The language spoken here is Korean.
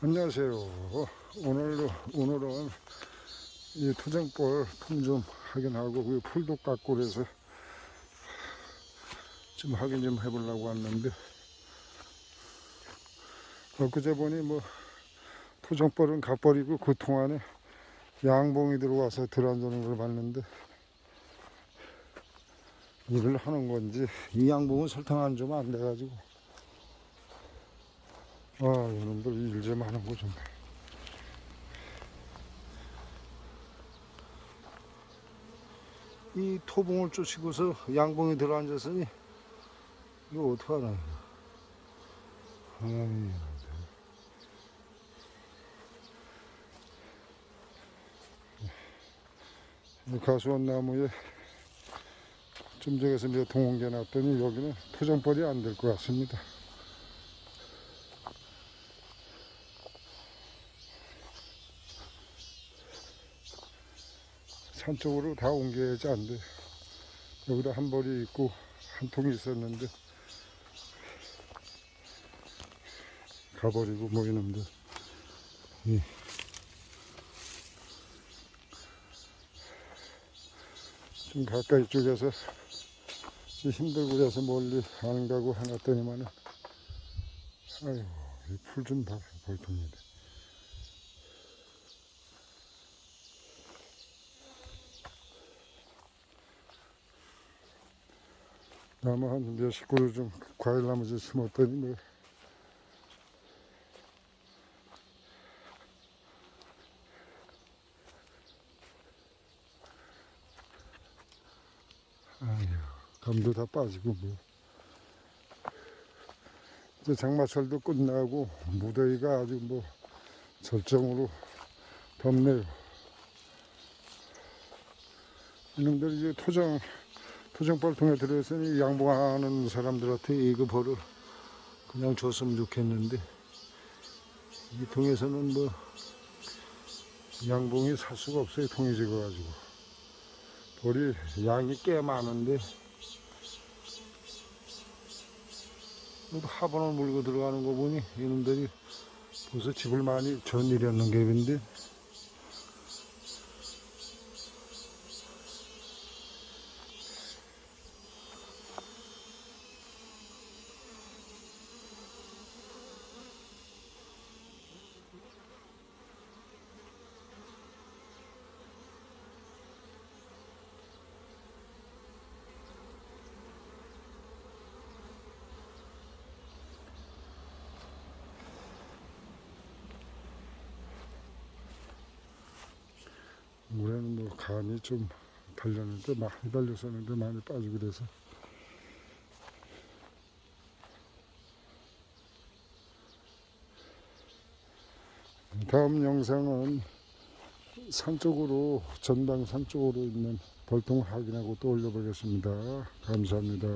안녕하세요. 오늘 오늘은 이 토종벌 품좀 확인하고 그 풀도 깎고 그래서 좀 확인 좀 해보려고 왔는데 엊그제 보니 뭐 토종벌은 가버리고 그통 안에 양봉이 들어와서 들어앉는 걸 봤는데 일을 하는 건지 이 양봉은 설탕 안 주면 안 돼가지고 아, 이놈들 일 좀 하는 거 좀. 이 토봉을 쫓이고서 양봉이 들어앉았으니 이거 어떡하나. 아이, 이 가수원 나무에 좀 저기서 몇 동원개 놨더니 여기는 토종벌이 안 될 것 같습니다. 산 쪽으로 다 옮겨야지 안 돼. 여기다 한 벌이 있고 한 통이 있었는데 가버리고 뭐 이놈들. 이. 좀 가까이 쪽에서 좀 힘들고 그래서 멀리 안 가고 해놨더니만은 아유 풀좀 봐 볼통이네. 나무 한 몇십 그루 좀 과일 나무 좀 심었더니 뭐. 아유 감도 다 빠지고 뭐. 이제 장마철도 끝나고 무더위가 아주 뭐 절정으로 덥네요. 이놈들이 이제 토종 토종벌 통에 들어있으니 양봉하는 사람들한테 이거 벌을 그냥 줬으면 좋겠는데 이 통에서는 뭐 양봉이 살 수가 없어요 통이 적어가지고. 벌이 양이 꽤 많은데 또 화분을 물고 들어가는 거 보니 이놈들이 벌써 집을 많이 전일했는 갭인데 올해는 뭐 간이 좀 달렸는데 많이 달렸었는데 많이 빠지고 그래서 다음 영상은 산 쪽으로 전방 산 쪽으로 있는 벌통을 확인하고 또 올려보겠습니다. 감사합니다.